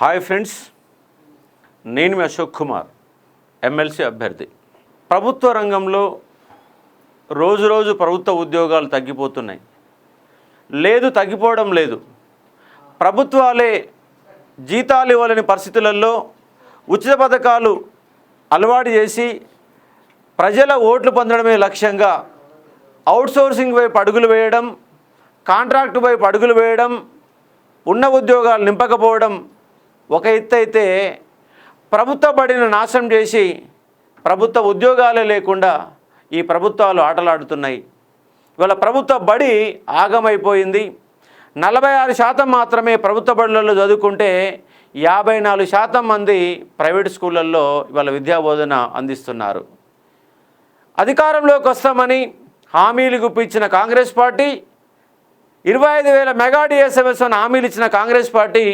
Hi friends నేను మీ Ashok Kumar MLC అభ్యర్థి. ప్రభుత్వ రంగంలో రోజు రోజు ప్రభుత్వ ఉద్యోగాలు తగ్గిపోతున్నాయి. లేదు తగ్గిపోవడం లేదు. ప్రభుత్వాలే జీతాలు ఇవ్వలేని పరిస్థితులలో ఉచిత పథకాలు అలవాటు చేసి ప్రజల ఓట్లు పొందడమే లక్ష్యంగా అవుట్సోర్సింగ్ వైపు అడుగులు వేయడం కాంట్రాక్ట్ వైపు అడుగులు వేయడం ఉన్న ఉద్యోగాలు నింపకపోవడం ఒక ఎత్తు అయితే ప్రభుత్వ బడిని నాశనం చేసి ప్రభుత్వ ఉద్యోగాలే లేకుండా ఈ ప్రభుత్వాలు ఆటలాడుతున్నాయి. ఇవాళ ప్రభుత్వ బడి ఆగమైపోయింది. నలభై ఆరు శాతం మాత్రమే ప్రభుత్వ బడులలో చదువుకుంటే యాభై నాలుగు శాతం మంది ప్రైవేట్ స్కూళ్ళల్లో ఇవాళ విద్యాబోధన అందిస్తున్నారు. అధికారంలోకి వస్తామని హామీలు గుప్పించిన కాంగ్రెస్ పార్టీ ఇరవై ఐదు వేల మెగా డిఎస్ఎంఎస్ అని హామీలు ఇచ్చిన కాంగ్రెస్ పార్టీ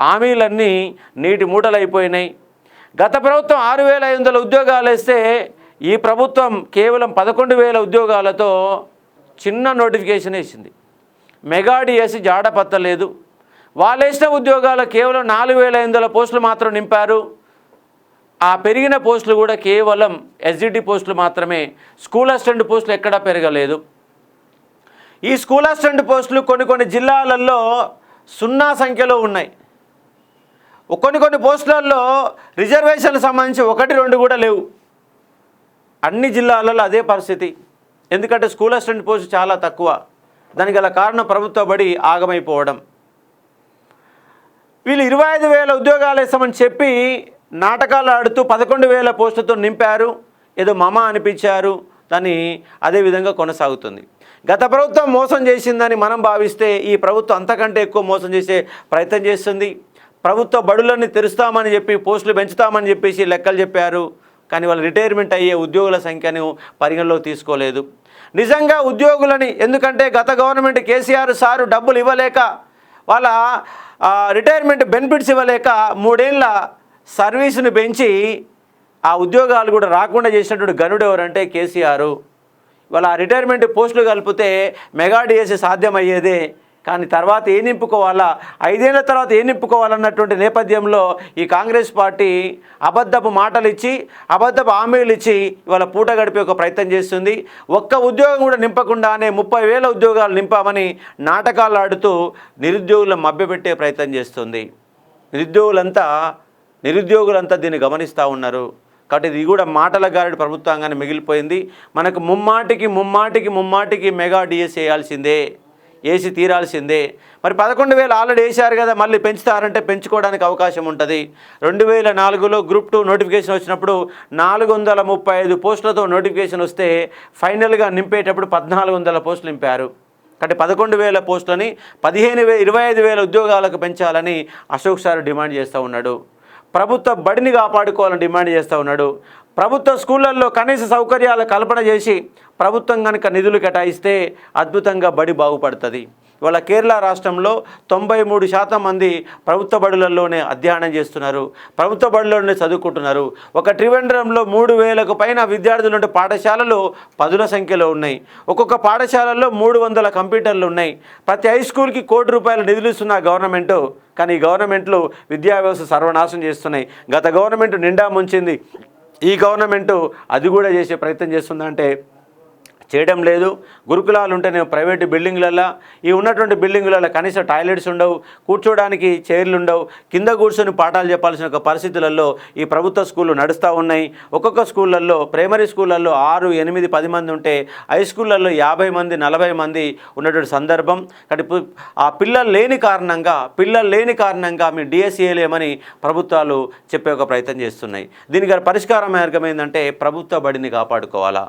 హామీలన్నీ నీటి మూటలైపోయినాయి. గత ప్రభుత్వం ఆరు వేల ఐదు వందల ఉద్యోగాలు వేస్తే ఈ ప్రభుత్వం కేవలం పదకొండు వేల ఉద్యోగాలతో చిన్న నోటిఫికేషన్ వేసింది. మెగా జాడ పత్తలేదు. వాళ్ళు వేసిన ఉద్యోగాలు కేవలం నాలుగు వేల ఐదు వందల పోస్టులు మాత్రం నింపారు. ఆ పెరిగిన పోస్టులు కూడా కేవలం ఎస్జిటి పోస్టులు మాత్రమే. స్కూల్ అసిస్టెంట్ పోస్టులు ఎక్కడా పెరగలేదు. ఈ స్కూల్ అసిస్టెంట్ పోస్టులు కొన్ని కొన్ని జిల్లాలలో సున్నా సంఖ్యలో ఉన్నాయి. కొన్ని కొన్ని పోస్టులలో రిజర్వేషన్లకు సంబంధించి ఒకటి రెండు కూడా లేవు. అన్ని జిల్లాలలో అదే పరిస్థితి. ఎందుకంటే స్కూల్ అసిస్టెంట్ పోస్ట్ చాలా తక్కువ. దానికి గల కారణం ప్రభుత్వ బడి ఆగమైపోవడం. వీళ్ళు ఇరవై ఐదు వేల ఉద్యోగాలు ఇస్తామని చెప్పి నాటకాలు ఆడుతూ పదకొండు వేల పోస్టులతో నింపారు. ఏదో మమ అనిపించారు. దాన్ని అదే విధంగా కొనసాగుతుంది. గత ప్రభుత్వం మోసం చేసిందని మనం భావిస్తే ఈ ప్రభుత్వం అంతకంటే ఎక్కువ మోసం చేసే ప్రయత్నం చేస్తుంది. ప్రభుత్వ బడులన్నీ తెరుస్తామని చెప్పి పోస్టులు పెంచుతామని చెప్పేసి లెక్కలు చెప్పారు. కానీ వాళ్ళు రిటైర్మెంట్ అయ్యే ఉద్యోగుల సంఖ్యను పరిగణలోకి తీసుకోలేదు. నిజంగా ఉద్యోగులని ఎందుకంటే గత గవర్నమెంట్ కేసీఆర్ సారు డబ్బులు ఇవ్వలేక వాళ్ళ రిటైర్మెంట్ బెనిఫిట్స్ ఇవ్వలేక మూడేళ్ళ సర్వీసును పెంచి ఆ ఉద్యోగాలు కూడా రాకుండా చేసినటువంటి గనుడు ఎవరంటే కేసీఆర్. వాళ్ళ రిటైర్మెంట్ పోస్టులు కలిపితే మెగా డిఎస్సి సాధ్యమయ్యేదే. కానీ తర్వాత ఏం నింపుకోవాలా? ఐదేళ్ళ తర్వాత ఏం నింపుకోవాలన్నటువంటి నేపథ్యంలో ఈ కాంగ్రెస్ పార్టీ అబద్ధపు మాటలు ఇచ్చి అబద్ధపు హామీలు ఇచ్చి ఇవాళ పూట గడిపే ఒక ప్రయత్నం చేస్తుంది. ఒక్క ఉద్యోగం కూడా నింపకుండానే ముప్పై వేల ఉద్యోగాలు నింపామని నాటకాలు ఆడుతూ నిరుద్యోగులను మభ్యపెట్టే ప్రయత్నం చేస్తుంది. నిరుద్యోగులంతా నిరుద్యోగులంతా దీన్ని గమనిస్తూ ఉన్నారు. కాబట్టి ఇది కూడా మాటల గారెడి ప్రభుత్వంగానే మిగిలిపోయింది. మనకు ముమ్మాటికి ముమ్మాటికి ముమ్మాటికి మెగా డిఎస్ వేయాల్సిందే. వేసి తీరాల్సిందే. మరి పదకొండు వేలు ఆల్రెడీ వేశారు కదా మళ్ళీ పెంచుతారంటే పెంచుకోవడానికి అవకాశం ఉంటుంది. రెండు వేల నాలుగులో గ్రూప్ టూ నోటిఫికేషన్ వచ్చినప్పుడు నాలుగు వందల ముప్పై ఐదు పోస్టులతో నోటిఫికేషన్ వస్తే ఫైనల్గా నింపేటప్పుడు పద్నాలుగు వందల పోస్టులు నింపారు. అంటే పదకొండు వేల పోస్టులని పదిహేను వే ఇరవై ఐదు వేల ఉద్యోగాలకు పెంచాలని అశోక్ సార్ డిమాండ్ చేస్తూ ఉన్నాడు. ప్రభుత్వ బడిని కాపాడుకోవాలని డిమాండ్ చేస్తూ ఉన్నాడు. ప్రభుత్వ స్కూళ్ళల్లో కనీస సౌకర్యాలు కల్పన చేసి ప్రభుత్వం కనుక నిధులు కేటాయిస్తే అద్భుతంగా బడి బాగుపడుతుంది. ఇవాళ కేరళ రాష్ట్రంలో తొంభై మూడు శాతం మంది ప్రభుత్వ బడులలోనే అధ్యయనం చేస్తున్నారు. ప్రభుత్వ బడులలోనే చదువుకుంటున్నారు. ఒక త్రివేంద్రంలో మూడు వేలకు పైన విద్యార్థులు ఉండే పాఠశాలలు పదుల సంఖ్యలో ఉన్నాయి. ఒక్కొక్క పాఠశాలల్లో మూడు వందల కంప్యూటర్లు ఉన్నాయి. ప్రతి హై స్కూల్కి కోటి రూపాయలు నిధులు ఇస్తున్న గవర్నమెంటు కానీ గవర్నమెంట్లు విద్యా వ్యవస్థ సర్వనాశం చేస్తున్నాయి. గత గవర్నమెంట్ నిండా ముంచింది ఈ గవర్నమెంటు అది కూడా చేసే ప్రయత్నం చేస్తుందంటే చేయడం లేదు. గురుకులాలు ఉంటేనే ప్రైవేటు బిల్డింగ్లల్లో. ఈ ఉన్నటువంటి బిల్డింగులలో కనీసం టాయిలెట్స్ ఉండవు కూర్చోడానికి చైర్లు ఉండవు కింద కూర్చొని పాఠాలు చెప్పాల్సిన ఒక పరిస్థితులలో ఈ ప్రభుత్వ స్కూళ్ళు నడుస్తూ ఉన్నాయి. ఒక్కొక్క స్కూళ్ళల్లో ప్రైమరీ స్కూళ్ళల్లో ఆరు ఎనిమిది పది మంది ఉంటే హై స్కూళ్ళల్లో యాభై మంది నలభై మంది ఉన్నటువంటి సందర్భం. కాబట్టి ఆ పిల్లలు లేని కారణంగా పిల్లలు లేని కారణంగా మేము డిఎస్సీఏలేమని ప్రభుత్వాలు చెప్పే ఒక ప్రయత్నం చేస్తున్నాయి. దీనికి పరిష్కార మార్గం ఏంటంటే ప్రభుత్వ బడిని కాపాడుకోవాలా.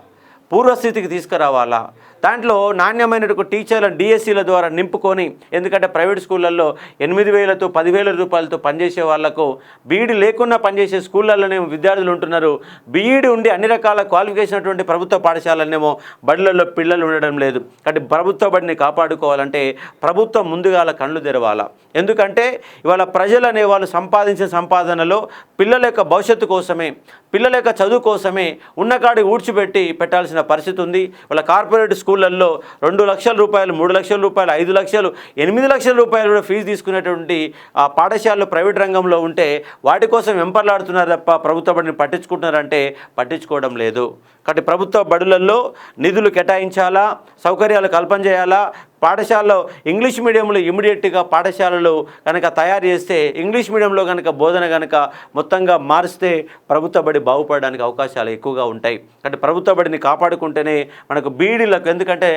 పూర్వస్థితికి తీసుకురావాలా? దాంట్లో నాణ్యమైనటువంటి టీచర్లను డిఎస్సీల ద్వారా నింపుకొని ఎందుకంటే ప్రైవేట్ స్కూళ్ళల్లో ఎనిమిది వేలతో పదివేల రూపాయలతో పనిచేసే వాళ్ళకు బీఈడి లేకుండా పనిచేసే స్కూళ్ళల్లోనే విద్యార్థులు ఉంటున్నారు. బీఈడి ఉండి అన్ని రకాల క్వాలిఫికేషన్ అటువంటి ప్రభుత్వ పాఠశాలనేమో బడులలో పిల్లలు ఉండడం లేదు. కాబట్టి ప్రభుత్వ బడిని కాపాడుకోవాలంటే ప్రభుత్వం ముందుగాల కళ్ళు తెరవాలా. ఎందుకంటే ఇవాళ ప్రజలు అనే వాళ్ళు సంపాదించిన సంపాదనలో పిల్లల యొక్క భవిష్యత్తు కోసమే పిల్లల యొక్క చదువు కోసమే ఉన్నకాడి ఊడ్చిపెట్టి పెట్టాల్సిన చేయాల్సిన పరిస్థితి ఉంది. వాళ్ళ కార్పొరేట్ స్కూళ్ళల్లో రెండు లక్షల రూపాయలు మూడు లక్షల రూపాయలు ఐదు లక్షలు ఎనిమిది లక్షల రూపాయలు కూడా ఫీజు తీసుకునేటువంటి ఆ పాఠశాలలు ప్రైవేట్ రంగంలో ఉంటే వాటి కోసం వెంపర్లాడుతున్నారు తప్ప ప్రభుత్వ బడిని పట్టించుకుంటున్నారంటే పట్టించుకోవడం లేదు. కాబట్టి ప్రభుత్వ బడులలో నిధులు కేటాయించాలా? సౌకర్యాలు కల్పన చేయాలా? పాఠశాలలో ఇంగ్లీష్ మీడియంలో ఇమీడియట్గా పాఠశాలలు కనుక తయారు చేస్తే ఇంగ్లీష్ మీడియంలో కనుక బోధన కనుక మొత్తంగా మారిస్తే ప్రభుత్వ బడి బాగుపడడానికి అవకాశాలు ఎక్కువగా ఉంటాయి. అంటే ప్రభుత్వ బడిని కాపాడుకుంటేనే మనకు బీడీలకు ఎందుకంటే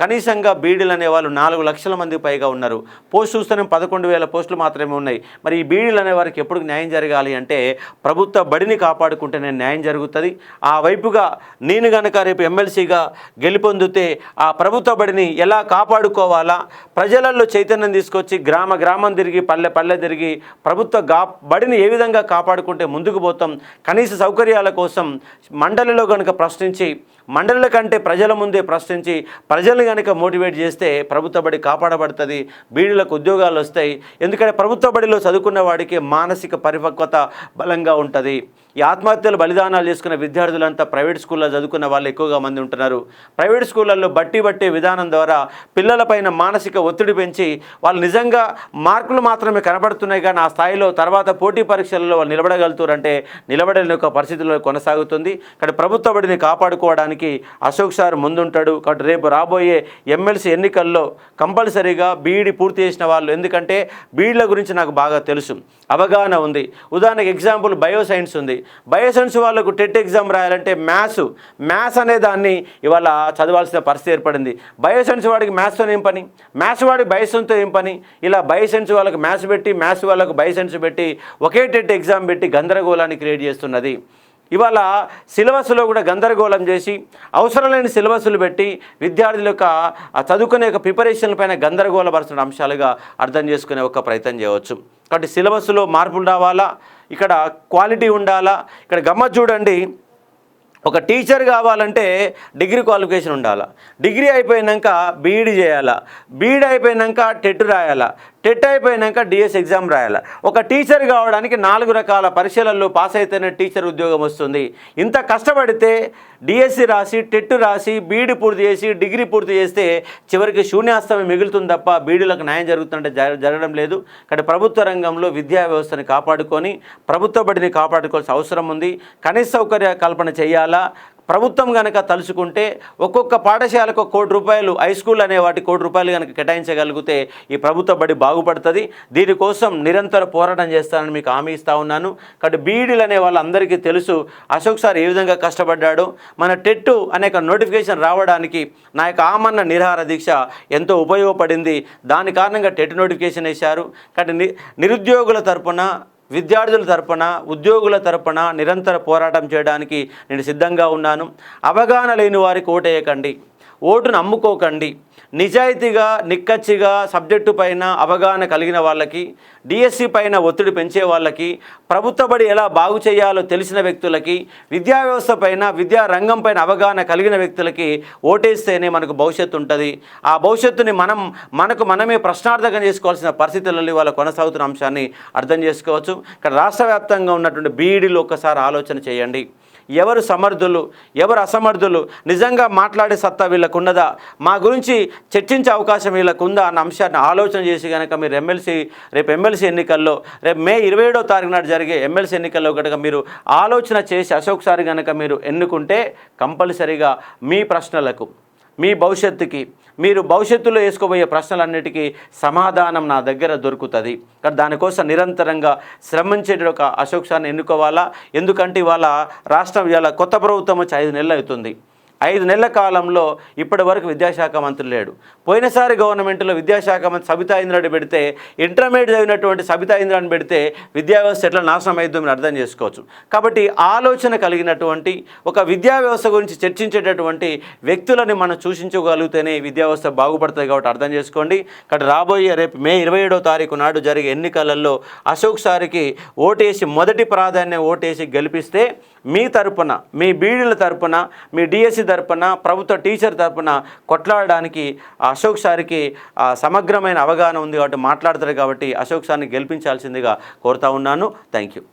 కనీసంగా బీడీలు అనే వాళ్ళు నాలుగు లక్షల మంది పైగా ఉన్నారు. పోస్ట్ చూస్తేనే పదకొండు వేల పోస్టులు మాత్రమే ఉన్నాయి. మరి ఈ బీడీలు అనే వారికి ఎప్పుడు న్యాయం జరగాలి అంటే ప్రభుత్వ బడిని కాపాడుకుంటేనే న్యాయం జరుగుతుంది. ఆ వైపుగా నేను కనుక రేపు ఎమ్మెల్సీగా గెలుపొందితే ఆ ప్రభుత్వ బడిని ఎలా కాపాడు కాపాడుకోవాలా? ప్రజలలో చైతన్యం తీసుకొచ్చి గ్రామ గ్రామం తిరిగి పల్లె పల్లె తిరిగి ప్రభుత్వ గా బడిని ఏ విధంగా కాపాడుకుంటే ముందుకు పోతాం? కనీస సౌకర్యాల కోసం మండలిలో కనుక ప్రశ్నించి మండలిల కంటే ప్రజల ముందే ప్రశ్నించి ప్రజల్ని కనుక మోటివేట్ చేస్తే ప్రభుత్వ బడి కాపాడబడుతుంది బీడీలకు ఉద్యోగాలు వస్తాయి. ఎందుకంటే ప్రభుత్వ బడిలో చదువుకున్న వాడికి మానసిక పరిపక్వత బలంగా ఉంటుంది. ఈ ఆత్మహత్యలు బలిదానాలు చేసుకున్న విద్యార్థులంతా ప్రైవేట్ స్కూల్లో చదువుకున్న వాళ్ళు ఎక్కువగా మంది ఉంటున్నారు. ప్రైవేట్ స్కూళ్ళల్లో బట్టి బట్టే విధానం ద్వారా పిల్లలపైన మానసిక ఒత్తిడి పెంచి వాళ్ళు నిజంగా మార్కులు మాత్రమే కనబడుతున్నాయి కానీ ఆ స్థాయిలో తర్వాత పోటీ పరీక్షలలో వాళ్ళు నిలబడగలుగుతారంటే నిలబడలేని ఒక పరిస్థితిలో కొనసాగుతుంది. కానీ ప్రభుత్వ బడిని కాపాడుకోవడానికి అశోక్ సార్ ముందుంటాడు. కాబట్టి రేపు రాబోయే ఎమ్మెల్సీ ఎన్నికల్లో కంపల్సరీగా బీఈడి పూర్తి చేసిన వాళ్ళు. ఎందుకంటే బీఈడ్ల గురించి నాకు బాగా తెలుసు. అవగాహన ఉంది. ఉదాహరణకు ఎగ్జాంపుల్ బయో సైన్స్ ఉంది. బయోసెన్స్ వాళ్ళకు టెట్ ఎగ్జామ్ రాయాలంటే మ్యాథ్స్ మ్యాథ్స్ అనే దాన్ని ఇవాళ చదవాల్సిన పరిస్థితి ఏర్పడింది. బయోసెన్స్ వాడికి మ్యాథ్స్తో ఏం పని? మ్యాథ్స్ వాడికి బయోసైన్స్తో ఏం పని? ఇలా బయోసైన్స్ వాళ్ళకి మ్యాథ్స్ పెట్టి మ్యాథ్స్ వాళ్ళకు బయోసైన్స్ పెట్టి ఒకే టెట్ ఎగ్జామ్ పెట్టి గందరగోళాన్ని క్రియేట్ చేస్తున్నది. ఇవాళ సిలబస్లో కూడా గందరగోళం చేసి అవసరం లేని సిలబస్లు పెట్టి విద్యార్థుల యొక్క చదువుకునే యొక్క ప్రిపరేషన్ పైన గందరగోళపరుస్తున్న అంశాలుగా అర్థం చేసుకునే ఒక ప్రయత్నం చేయవచ్చు. కాబట్టి సిలబస్లో మార్పులు రావాలా? ఇక్కడ క్వాలిటీ ఉండాలా? ఇక్కడ గమ్మత్ చూడండి. ఒక టీచర్ కావాలంటే డిగ్రీ క్వాలిఫికేషన్ ఉండాలా? డిగ్రీ అయిపోయినాక బీఈడి చేయాలా? బీఈడి అయిపోయినాక టెట్ రాయాలా? టెట్ అయిపోయినాక డిఎస్ ఎగ్జామ్ రాయాలి? ఒక టీచర్ కావడానికి నాలుగు రకాల పరీక్షలలో పాస్ అయితేనే టీచర్ ఉద్యోగం వస్తుంది. ఇంత కష్టపడితే డిఎస్సి రాసి టెట్ రాసి బీఈడి పూర్తి చేసి డిగ్రీ పూర్తి చేస్తే చివరికి శూన్యాస్తమే మిగులుతుంది తప్ప బీడీలకు న్యాయం జరుగుతుంటే జరగడం లేదు. కానీ ప్రభుత్వ రంగంలో విద్యా వ్యవస్థని కాపాడుకొని ప్రభుత్వ బడిని కాపాడుకోవాల్సిన అవసరం ఉంది. కనీస సౌకర్య కల్పన చేయాలా? ప్రభుత్వం కనుక తలుచుకుంటే ఒక్కొక్క పాఠశాలకు కోటి రూపాయలు హై స్కూల్ అనే వాటి కోటి రూపాయలు కనుక కేటాయించగలిగితే ఈ ప్రభుత్వ బడి బాగుపడుతుంది. దీనికోసం నిరంతర పోరాటం చేస్తానని మీకు హామీ ఇస్తా ఉన్నాను. కాబట్టి బీఈడీలు అనే వాళ్ళందరికీ తెలుసు అశోక్ సార్ ఏ విధంగా కష్టపడ్డాడో. మన టెట్ అనేక నోటిఫికేషన్ రావడానికి నా యొక్క ఆమన్న నిరాహార దీక్ష ఎంతో ఉపయోగపడింది. దాని కారణంగా టెట్ నోటిఫికేషన్ వేశారు. కాబట్టి ని- నిరుద్యోగుల తరపున విద్యార్థుల తరపున ఉద్యోగుల తరపున నిరంతర పోరాటం చేయడానికి నేను సిద్ధంగా ఉన్నాను. అవగాహన లేని వారికి ఓటేయకండి. ఓటును అమ్ముకోకండి. నిజాయితీగా నిక్కచ్చిగా సబ్జెక్టు పైన అవగాహన కలిగిన వాళ్ళకి డిఎస్సి పైన ఒత్తిడి పెంచే వాళ్ళకి ప్రభుత్వ బడి ఎలా బాగు చేయాలో తెలిసిన వ్యక్తులకి విద్యా వ్యవస్థ పైన విద్యా రంగం పైన అవగాహన కలిగిన వ్యక్తులకి ఓటేస్తేనే మనకు భవిష్యత్తు ఉంటుంది. ఆ భవిష్యత్తుని మనం మనకు మనమే ప్రశ్నార్థకం చేసుకోవాల్సిన పరిస్థితులలో ఇవాళ కొనసాగుతున్న అంశాన్ని అర్థం చేసుకోవచ్చు. ఇక్కడ రాష్ట్ర వ్యాప్తంగా ఉన్నటువంటి బీఈడీలు ఒక్కసారి ఆలోచన చేయండి. ఎవరు సమర్థులు ఎవరు అసమర్థులు నిజంగా మాట్లాడే సత్తా వీళ్ళకు ఉన్నదా మా గురించి చర్చించే అవకాశం వీళ్ళకు ఉందా అన్న అంశాన్ని ఆలోచన చేసి కనుక మీరు ఎమ్మెల్సీ రేపు ఎమ్మెల్సీ ఎన్నికల్లో రేపు మే ఇరవై ఏడో తారీఖు నాడు జరిగే ఎమ్మెల్సీ ఎన్నికల్లో కనుక మీరు ఆలోచన చేసి అశోక్సారి కనుక మీరు ఎన్నుకుంటే కంపల్సరీగా మీ ప్రశ్నలకు మీ భవిష్యత్తుకి మీరు భవిష్యత్తులో వేసుకోబోయే ప్రశ్నలన్నిటికీ సమాధానం నా దగ్గర దొరుకుతుంది. కానీ దానికోసం నిరంతరంగా శ్రమించేట ఒక అశోక్ సార్ని ఎన్నుకోవాలా? ఎందుకంటే ఇవాళ రాష్ట్రం ఇవాళ కొత్త ప్రభుత్వం వచ్చి ఐదు నెలలు అవుతుంది. ఐదు నెలల కాలంలో ఇప్పటి వరకు విద్యాశాఖ మంత్రి లేడు. పోయినసారి గవర్నమెంట్లో విద్యాశాఖ మంత్రి సబితా ఇంద్రాన్ని పెడితే ఇంటర్మీడియట్ చదివినటువంటి సబితా ఇంద్రాన్ని పెడితే విద్యా వ్యవస్థ ఎట్లా నాశనం అయిందో మీరు అర్థం చేసుకోవచ్చు. కాబట్టి ఆలోచన కలిగినటువంటి ఒక విద్యా వ్యవస్థ గురించి చర్చించేటటువంటి వ్యక్తులని మనం సూచించగలిగితేనే విద్యా వ్యవస్థ బాగుపడుతుంది కాబట్టి అర్థం చేసుకోండి. ఇక్కడ రాబోయే రేపు మే ఇరవై ఏడో తారీఖు నాడు జరిగే ఎన్నికలలో అశోక్ సారికి ఓటేసి మొదటి ప్రాధాన్యం ఓటేసి గెలిపిస్తే మీ తరపున మీ బీడీల తరపున మీ డిఎస్సి తరపున ప్రభుత్వ టీచర్ తరపున కొట్లాడడానికి అశోక్ సారికి సమగ్రమైన అవగాహన ఉంది కాబట్టి మాట్లాడతారు కాబట్టి అశోక్ సార్ని గెలిపించాల్సిందిగా కోరుతా ఉన్నాను. Thank you